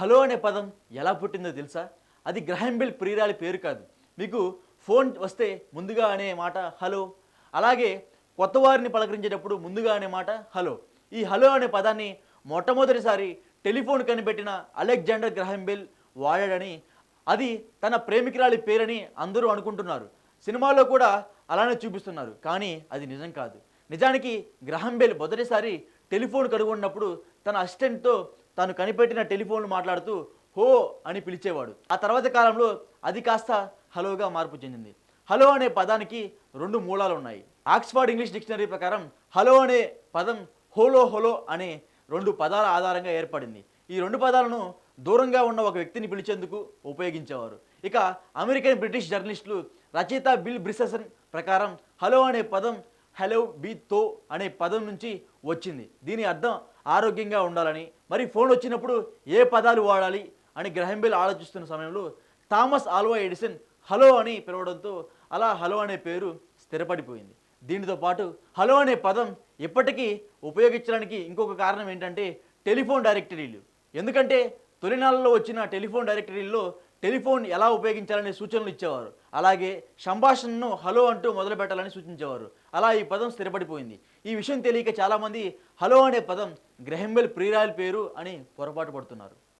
Hello అనే పదం ఎలా పుట్టిందో తెలుసా? అది గ్రహం బిల్ ప్రియురాలి పేరు కాదు. మీకు ఫోన్ వస్తే ముందుగా అనే మాట హలో అలాగే కొత్త వారిని పలకరించేటప్పుడు ముందుగా అనే మాట హలో. ఈ హలో అనే పదాన్ని మొట్టమొదటిసారి టెలిఫోన్ కనిపెట్టిన అలెగ్జాండర్ గ్రహం బెల్ వాడాడని అది తన ప్రేమికురాలి పేరని అందరూ అనుకుంటున్నారు. సినిమాలో కూడా అలానే చూపిస్తున్నారు కానీ అది నిజం కాదు. నిజానికి గ్రహం బెల్ మొదటిసారి టెలిఫోన్ కనుగొన్నప్పుడు తన అసిస్టెంట్తో తాను కనిపెట్టిన టెలిఫోన్ మాట్లాడుతూ హో అని పిలిచేవాడు. ఆ తర్వాత కాలంలో అది కాస్త హలోగా మార్పు చెందింది. హలో అనే పదానికి రెండు మూలాలు ఉన్నాయి. ఆక్స్ఫర్డ్ ఇంగ్లీష్ డిక్షనరీ ప్రకారం హలో అనే పదం హోలో హోలో అనే రెండు పదాల ఆధారంగా ఏర్పడింది. ఈ రెండు పదాలను దూరంగా ఉన్న ఒక వ్యక్తిని పిలిచేందుకు ఉపయోగించేవారు. ఇక అమెరికన్ బ్రిటిష్ జర్నలిస్టులు రచయిత బిల్ బ్రిసెసన్ ప్రకారం హలో అనే పదం హలో బీ తో అనే పదం నుంచి వచ్చింది. దీని అర్థం ఆరోగ్యంగా ఉండాలని. మరి ఫోన్ వచ్చినప్పుడు ఏ పదాలు వాడాలి అని గ్రహం బెల్ ఆలోచిస్తున్న సమయంలో థామస్ ఆల్వా ఎడిసన్ హలో అని పిలవడంతో అలా హలో అనే పేరు స్థిరపడిపోయింది. దీనితో పాటు హలో అనే పదం ఇప్పటికీ ఉపయోగించడానికి ఇంకొక కారణం ఏంటంటే టెలిఫోన్ డైరెక్టరీలు. ఎందుకంటే తొలినాళ్ళలో వచ్చిన టెలిఫోన్ డైరెక్టరీల్లో టెలిఫోన్ ఎలా ఉపయోగించాలనే సూచనలు ఇచ్చేవారు. అలాగే సంభాషణను హలో అంటూ మొదలు పెట్టాలని సూచించేవారు. అలా ఈ పదం స్థిరపడిపోయింది. ఈ విషయం తెలియక చాలామంది హలో అనే పదం గ్రహంబెల్ ప్రియురాయల్ పేరు అని పొరపాటు పడుతున్నారు.